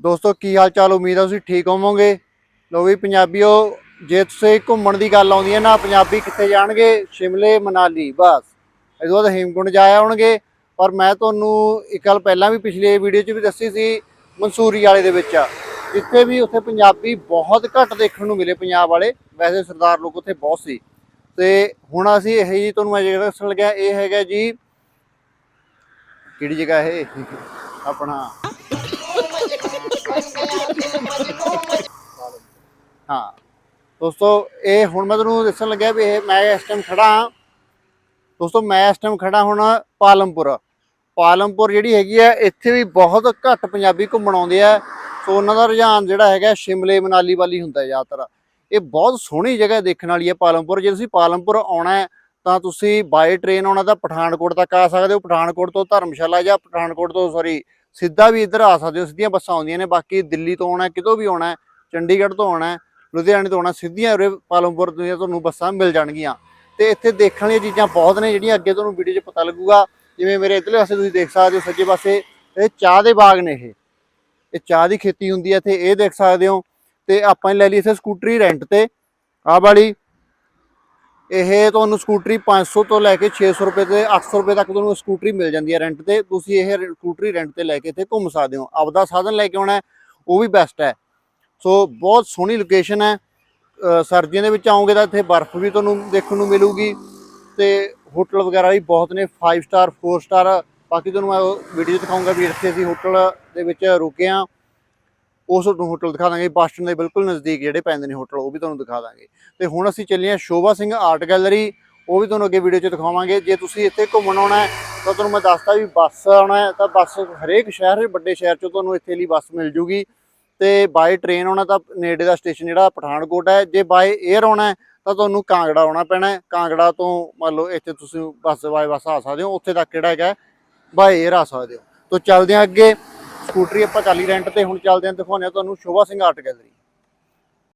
ਦੋਸਤੋ, ਕੀ ਹਾਲ ਚਾਲ ਉਮੀਦ ਆ ਤੁਸੀਂ ਠੀਕ ਹੋਵੋਗੇ। ਲੋ ਵੀ ਪੰਜਾਬੀਓ, ਜੇ ਤੁਸੀਂ ਘੁੰਮਣ ਦੀ ਗੱਲ ਆਉਂਦੀ ਹੈ ਨਾ, ਪੰਜਾਬੀ ਕਿੱਥੇ ਜਾਣਗੇ? ਸ਼ਿਮਲੇ, ਮਨਾਲੀ, ਬਸ। ਇਹ ਤੋਂ ਬਾਅਦ ਹੇਮਕੁੰਡ ਜਾਇਆ ਹੋਣਗੇ ਪਰ ਮੈਂ ਤੁਹਾਨੂੰ ਇੱਕ ਗੱਲ ਪਹਿਲਾਂ ਵੀ ਪਿਛਲੇ ਵੀਡੀਓ 'ਚ ਵੀ ਦੱਸੀ ਸੀ, ਮਨਸੂਰੀ ਵਾਲੇ ਦੇ ਵਿੱਚ। ਜਿੱਥੇ ਵੀ ਉੱਥੇ ਪੰਜਾਬੀ ਬਹੁਤ ਘੱਟ ਦੇਖਣ ਨੂੰ ਮਿਲੇ ਪੰਜਾਬ ਵਾਲੇ, ਵੈਸੇ ਸਰਦਾਰ ਲੋਕ ਉੱਥੇ ਬਹੁਤ ਸੀ। ਤੇ ਹੁਣ ਅਸੀਂ ਇਹ ਜੀ ਤੁਹਾਨੂੰ ਮੈਂ ਜਿਹੜਾ ਦੱਸਣ ਲੱਗਿਆ, ਇਹ ਹੈਗਾ ਜੀ, ਕਿਹੜੀ ਜਗ੍ਹਾ ਇਹ? ਆਪਣਾ ਹਾਂ ਦੋਸਤੋ, ਇਹ ਹੁਣ ਮੈਂ ਤੁਹਾਨੂੰ ਦੱਸਣ ਲੱਗਿਆ ਵੀ ਇਹ ਮੈਂ ਇਸ ਟਾਈਮ ਖੜਾ ਹਾਂ। ਦੋਸਤੋ, ਮੈਂ ਇਸ ਟਾਈਮ ਖੜਾ ਹੁਣ ਪਾਲਮਪੁਰ। ਪਾਲਮਪੁਰ ਜਿਹੜੀ ਹੈਗੀ ਆ, ਇੱਥੇ ਵੀ ਬਹੁਤ ਘੱਟ ਪੰਜਾਬੀ ਘੁੰਮਣ ਆਉਂਦੇ ਆ। ਸੋ ਉਹਨਾਂ ਦਾ ਰੁਝਾਨ ਜਿਹੜਾ ਹੈਗਾ, ਸ਼ਿਮਲੇ, ਮਨਾਲੀ ਵਾਲੀ ਹੁੰਦਾ ਹੈ ਜ਼ਿਆਦਾਤਰ। ਇਹ ਬਹੁਤ ਸੋਹਣੀ ਜਗ੍ਹਾ ਦੇਖਣ ਵਾਲੀ ਹੈ ਪਾਲਮਪੁਰ। ਜੇ ਤੁਸੀਂ ਪਾਲਮਪੁਰ ਆਉਣਾ ਹੈ, ਤਾਂ ਤੁਸੀਂ ਬਾਈ ਟ੍ਰੇਨ ਆਉਣਾ ਤਾਂ ਪਠਾਨਕੋਟ ਤੱਕ ਆ ਸਕਦੇ ਹੋ। ਪਠਾਨਕੋਟ ਤੋਂ ਧਰਮਸ਼ਾਲਾ ਜਾਂ ਪਠਾਨਕੋਟ ਤੋਂ ਸੌਰੀ ਸਿੱਧਾ ਵੀ ਇੱਧਰ ਆ ਸਕਦੇ ਹੋ। ਸਿੱਧੀਆਂ ਬੱਸਾਂ ਆਉਂਦੀਆਂ ਨੇ। ਬਾਕੀ ਦਿੱਲੀ ਤੋਂ ਆਉਣਾ ਕਿਤੋਂ ਵੀ ਆਉਣਾ ਚੰਡੀਗੜ੍ਹ ਤੋਂ ਆਉਣਾ ਲੁਧਿਆਣੇ ਤੋਂ ਆਉਣਾ, ਸਿੱਧੀਆਂ ਉਰੇ ਪਾਲਮਪੁਰ ਦੀਆਂ ਤੁਹਾਨੂੰ ਬੱਸਾਂ ਮਿਲ ਜਾਣਗੀਆਂ। ਤੇ ਇੱਥੇ ਦੇਖਣ ਵਾਲੀਆਂ ਚੀਜ਼ਾਂ ਬਹੁਤ ਨੇ, ਜਿਹੜੀਆਂ ਅੱਗੇ ਤੁਹਾਨੂੰ ਵੀਡੀਓ 'ਚ ਪਤਾ ਲੱਗੂਗਾ। ਜਿਵੇਂ ਮੇਰੇ ਇਧਰਲੇ ਪਾਸੇ ਤੁਸੀਂ ਦੇਖ ਸਕਦੇ ਹੋ, ਸੱਜੇ ਪਾਸੇ ਇਹ ਚਾਹ ਦੇ ਬਾਗ ਨੇ ਇਹ। ਇਹ ਚਾਹ ਦੀ ਖੇਤੀ ਹੁੰਦੀ ਹੈ ਇੱਥੇ, ਇਹ ਦੇਖ ਸਕਦੇ ਹੋ। ਤੇ ਆਪਾਂ ਲੈ ਲਈ ਇੱਥੇ ਸਕੂਟਰੀ ਰੈਂਟ ਤੇ। ਆਹ ਵਾਲੀ, ਇਹ ਤੁਹਾਨੂੰ ਸਕੂਟਰੀ 500 ਤੋਂ ਲੈ ਕੇ 600 ਰੁਪਏ ਤੇ 800 ਰੁਪਏ ਤੱਕ ਤੁਹਾਨੂੰ ਸਕੂਟਰੀ ਮਿਲ ਜਾਂਦੀ ਹੈ ਰੈਂਟ ਤੇ। ਤੁਸੀਂ ਇਹ ਸਕੂਟਰੀ ਰੈਂਟ ਤੇ ਲੈ ਕੇ ਇੱਥੇ ਘੁੰਮ ਸਕਦੇ ਹੋ। ਆਪਦਾ ਸਾਧਨ ਲੈ ਕੇ ਆਉਣਾ ਉਹ ਵੀ ਬੈਸਟ ਹੈ। ਸੋ ਬਹੁਤ ਸੋਹਣੀ ਲੋਕੇਸ਼ਨ ਹੈ। ਸਰਦੀਆਂ ਦੇ ਵਿੱਚ ਆਉਂਗੇ ਤਾਂ ਇੱਥੇ ਬਰਫ਼ ਵੀ ਤੁਹਾਨੂੰ ਦੇਖਣ ਨੂੰ ਮਿਲੂਗੀ ਤੇ ਹੋਟਲ ਵਗੈਰਾ ਵੀ ਬਹੁਤ ਨੇ 5 ਸਟਾਰ 4 ਸਟਾਰ ਬਾਕੀ ਤੁਹਾਨੂੰ ਮੈਂ ਵੀਡੀਓ ਦਿਖਾਉਂਗਾ ਵੀ ਇੱਥੇ ਅਸੀਂ ਹੋਟਲ ਦੇ ਵਿੱਚ ਰੁਕੇ ਹਾਂ। ਉਸ ਤੁਹਾਨੂੰ ਹੋਟਲ ਦਿਖਾ ਦਾਂਗੇ, ਬੱਸ ਸਟੈਂਡ ਦੇ ਬਿਲਕੁਲ ਨਜ਼ਦੀਕ ਜਿਹੜੇ ਪੈਂਦੇ ਨੇ ਹੋਟਲ, ਉਹ ਵੀ ਤੁਹਾਨੂੰ ਦਿਖਾ ਦਾਂਗੇ। ਤੇ ਹੁਣ ਅਸੀਂ ਚੱਲੇ ਹਾਂ ਸ਼ੋਭਾ ਸਿੰਘ ਆਰਟ ਗੈਲਰੀ ਉਹ ਵੀ ਤੁਹਾਨੂੰ ਅੱਗੇ ਵੀਡੀਓ 'ਚ ਦਿਖਾਵਾਂਗੇ। ਜੇ ਤੁਸੀਂ ਇੱਥੇ ਘੁੰਮਣ ਆਉਣਾ ਹੈ, ਤਾਂ ਤੁਹਾਨੂੰ ਮੈਂ ਦੱਸਦਾ ਵੀ ਬੱਸ ਆਉਣਾ ਹੈ, ਤਾਂ ਬੱਸ ਹਰੇਕ ਸ਼ਹਿਰ ਵੱਡੇ ਸ਼ਹਿਰ 'ਚੋਂ ਤੁਹਾਨੂੰ ਇੱਥੇ ਲਈ ਬੱਸ ਮਿਲ ਜੂਗੀ। ਤੇ ਬਾਈ ਟ੍ਰੇਨ ਆਉਣਾ ਤਾਂ ਨੇੜੇ ਦਾ ਸਟੇਸ਼ਨ ਜਿਹੜਾ ਪਠਾਨਕੋਟ ਹੈ, ਜੇ ਬਾਈ 에ਅਰ ਆਉਣਾ ਤਾਂ ਤੁਹਾਨੂੰ ਕਾਂਗੜਾ ਆਉਣਾ ਪੈਣਾ ਹੈ। ਕਾਂਗੜਾ ਤੋਂ ਮੰਨ ਲਓ ਇੱਥੇ ਤੁਸੀਂ ਬੱਸ ਬਾਈ ਬੱਸ ਆ ਸਕਦੇ ਹੋ, ਉੱਥੇ ਤੱਕ ਜਿਹੜਾ ਹੈਗਾ ਬਾਈ 에ਅਰ ਆ ਸਕਦੇ ਹੋ। ਤੋਂ ਚੱਲਦੇ ਹਾਂ ਅੱਗੇ, ਸਕੂਟਰੀ ਆਪਾਂ ਚਾਲੀ ਰੈਂਟ ਤੇ, ਹੁਣ ਚੱਲਦੇ ਹਾਂ, ਦਿਖਾਉਂਦੇ ਹਾਂ ਤੁਹਾਨੂੰ ਸ਼ੋਭਾ ਸਿੰਘ ਆਰਟ ਗੈਲਰੀ